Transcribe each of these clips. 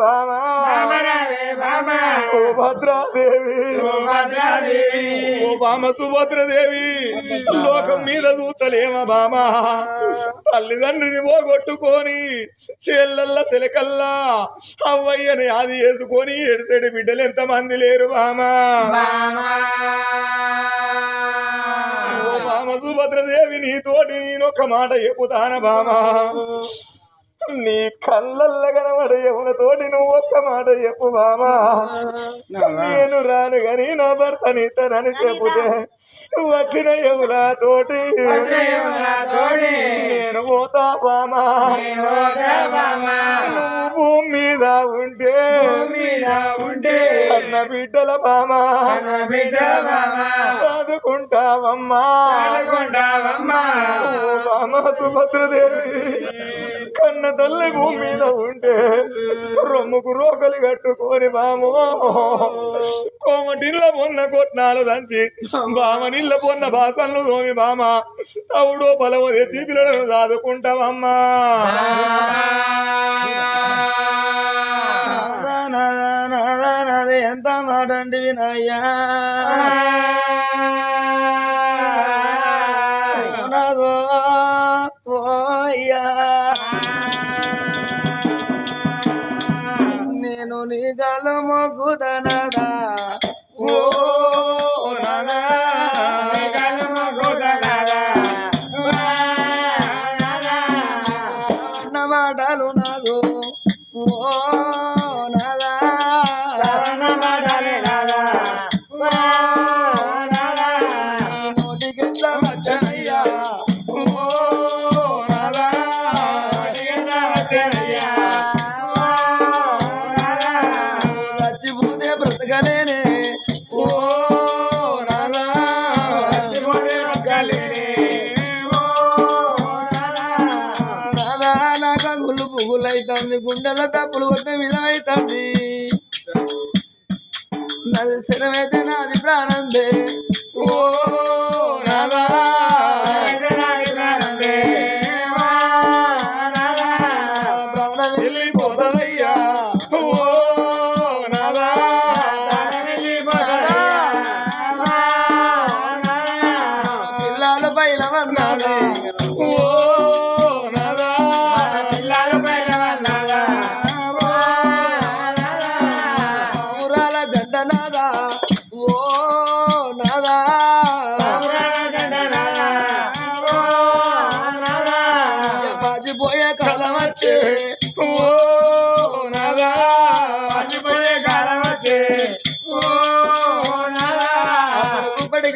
బామా ఓ భద్రాదేవి ఓ బామ సుభద్రదేవి. లోకం మీద చూస్తలేమ బామా తల్లిదండ్రిని పోగొట్టుకొని చెల్లల్ల చిలకల్లా అవ్వయ్యని అది వేసుకొని ఎడిసెడి బిడ్డలు ఎంతమంది లేరు బామా ఓ బామ సుభద్రదేవి నీతోటి నేను ఒక మాట చెప్పుతాన బామా నీ కళ్ళల్ల కనబడ యమునతోటి నువ్వు ఒక్క మాట చెప్పు బామా నేను రాను గని నా భర్త నీతనని చెప్పుతే వచ్చిన యమునా తోటి నేను పోతా బామా భూమి మీద ఉంటే అన్న బిడ్డల బామా చదువుకుంటావమ్మా బామ సుభద్రదేవి కన్న తల్లి భూమి మీద ఉంటే రొమ్ముకు రోకలి కట్టుకొని బాము కోమటిల్ల పొన్న కొట్నాలు దంచి బామ నీళ్ళ పొన్న బాసన్లు తోమి బామ తవుడో పొలవ తెచ్చి పిల్లలను దాదుకుంటామమ్మా ఎంత మాట అండి వినయ్యా నాదో పోయ్యా నేను నీ గలు మొగ్గుదనదా ఓ నదా మాటలు నాదు? ఓ పువ్వులైతుంది గుండెల తప్పులు కొట్టే విధమైతుంది. నాది శరమైతే నాది ప్రాణందే. ఓ రాధా పిల్లల వన్నాది ఓ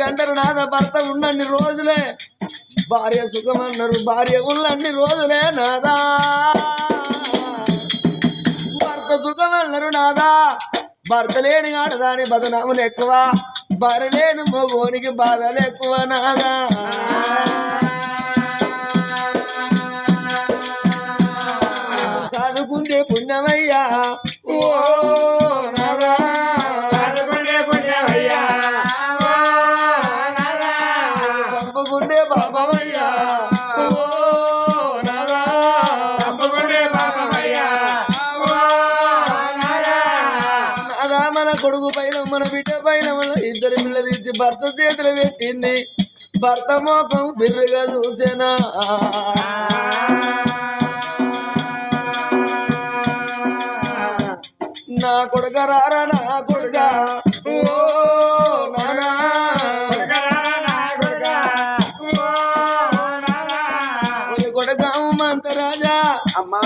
గంటలు నాద భర్త ఉన్నన్ని రోజులే. భార్య సుఖం అన్నారు భార్య ఉన్నన్ని రోజులే నాదా. భర్త సుఖం అన్నారు నాదా. భర్త లేని ఆడదాని బదనాములు ఎక్కువ. భార్య లేని మగోనికి బాధలు ఎక్కువ నాదా చదువుకుంటే పుణ్యమయ్యా. కొడుకు పైన మన బిడ్డ పైన మన ఇద్దరు పిల్లలు ఇచ్చి భర్త చేతులు పెట్టింది. భర్త మోకం బిర్రుగా చూసేనా? నా కొడుక రారా నా కొడుక? ఓ నానా. రాజా అమ్మా.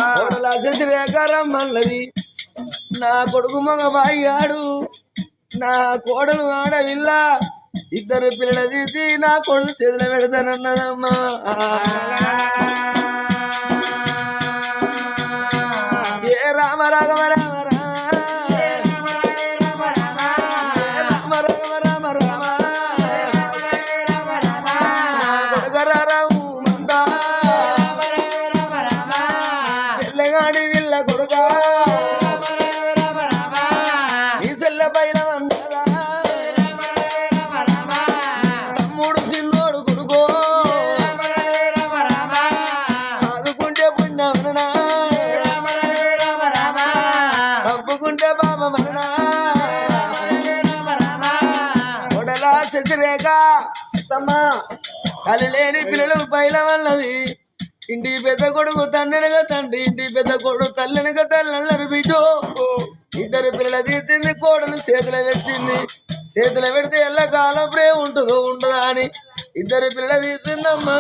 నా కొడుకు మగ బాయ్యాడు నా కోడలు ఆడవిల్ల. ఇద్దరు పిల్లల తీసి నా కొడుకు చేతులు పెడతానన్నదమ్మా. ఏ రామ రాఘవ లేక అమ్మా లేని పిల్లలు పైల వల్లది. ఇంటి పెద్ద కొడుకు తండ్రినగా తండ్రి ఇంటి పెద్ద కొడుకు తల్లినగా తల్లి బిడ్డు. ఇద్దరు పిల్లలు తీసింది కోడలు చేతులు పెట్టింది. చేతులు పెడితే ఎల్లకాలం ప్రేమ ఉంటుందో ఉండదా అని ఇద్దరు పిల్లలు తీసిందమ్మా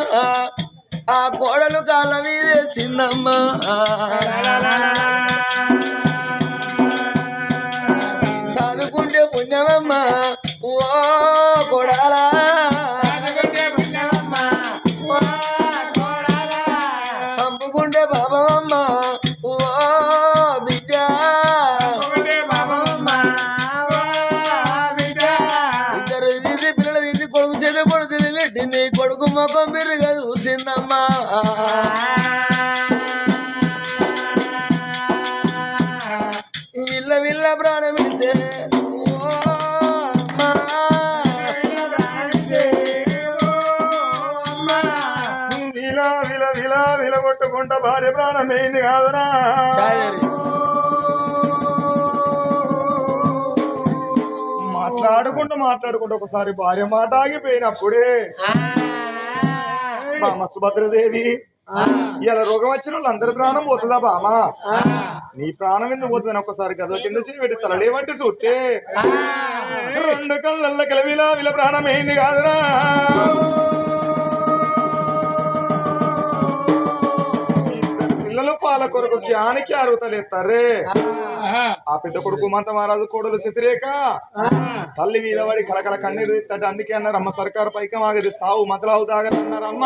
ఆ కోడలు కాలం ఇదే చిన్నమ్మా. చేతి పెట్టింది కొడుకు ముఖం బిర్రుగా చూసిందమ్మా. విల్ల విల్ల ప్రాణం ఇస్తే. ఓ అమ్మా. విలా విల విలా విల కొట్టుకుంటా భార్య ప్రాణమైంది కాదురా? మాట్లాడుకుంటూ ఒకసారి భార్య మాట ఆగిపోయినప్పుడే బామ సుభద్రదేవి ఇలా రోగం వచ్చిన వాళ్ళు అందరి ప్రాణం పోతుందా బామ నీ ప్రాణం ఎందుకు పోతుందని ఒకసారి కింద చేయి పెట్టి తలలేవంటి చూస్తే రెండు కళ్ళల్ల కలవిలా విల ప్రాణమైంది కాదురా. పాల కొరకు జ్ఞానికి అరుగుతలేస్తారే ఆ. పెద్ద కొడుకు మంత మహారాజు కోడలు శశిరేఖ. తల్లి మీద పడి కలకల కన్నీరు అందుకే అన్నారు అమ్మ సర్కారు పైకం ఆగది. సావు మతలావు అమ్మ